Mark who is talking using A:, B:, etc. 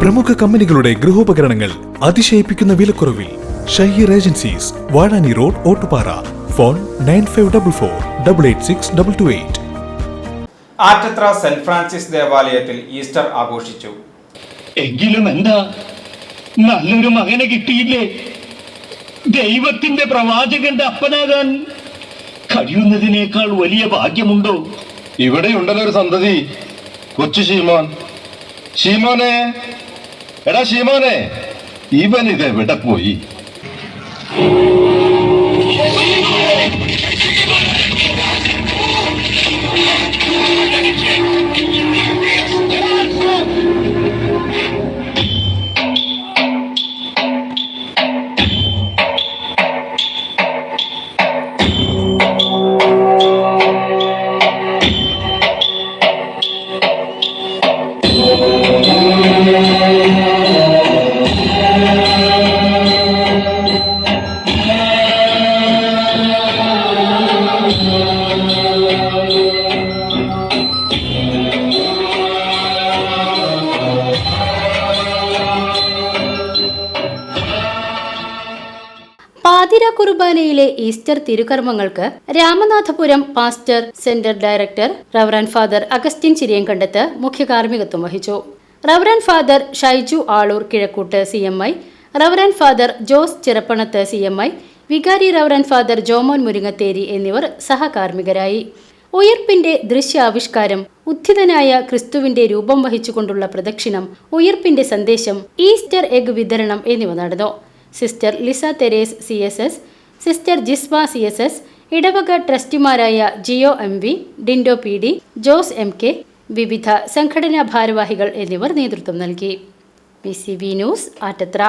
A: പ്രമുഖ കമ്പനികളുടെ ഗൃഹോപകരണങ്ങൾ അതിശയിപ്പിക്കുന്ന വിലക്കുറവിൽ Shaheer agencies Vazhani road Ottupara. Phone nine five double four double eight six double two eight.
B: Attathra saint Francis ദേവാലയത്തിൽ Easter ആഘോഷിച്ചു.
C: എങ്കിലും എന്താ? നല്ലൊരു മകനെ കിട്ടിയില്ലേ? ദൈവത്തിന്റെ പ്രവാചകന്റെ അപ്പനാകാൻ കഴിയുന്നതിനേക്കാൾ വലിയ ഭാഗ്യമുണ്ടോ?
D: ഇവിടെ ഉണ്ടല്ലോ ഒരു സന്തതി. കൊച്ചു ശീമോൻ. ശീമോനെ എടാ ശീമോനെ ഇവൻ ഇത് പോയി?
E: പാതിര കുർബാനയിലെ Easter തിരുകർമ്മങ്ങൾക്ക് Ramanathapuram pastor centre director reverend father Augustine Chiriyankandath മുഖ്യ കാർമ്മികത്വം വഹിച്ചു. Reverend father Shaiju Aloor Kizhakkoot C M I reverend father Jose Chirappanath C M I വികാരി റവറൻ ഫാദർ ജോമോൻ മുരിങ്ങത്തേരി എന്നിവർ സഹകാർമ്മികരായി. ഉയർപ്പിന്റെ ദൃശ്യാവിഷ്കാരം ഉത്ഥിതനായ ക്രിസ്തുവിന്റെ രൂപം വഹിച്ചുകൊണ്ടുള്ള പ്രദക്ഷിണം ഉയർപ്പിന്റെ സന്ദേശം ഈസ്റ്റർ എഗ് വിതരണം എന്നിവ നടന്നു. Sister Lisa Theres C S S sister Jiswa C S S ഇടവക ട്രസ്റ്റിമാരായ Jio M V Dindo P D Jose M K വിവിധ സംഘടനാ ഭാരവാഹികൾ എന്നിവർ നേതൃത്വം നൽകി. P C news Attathra.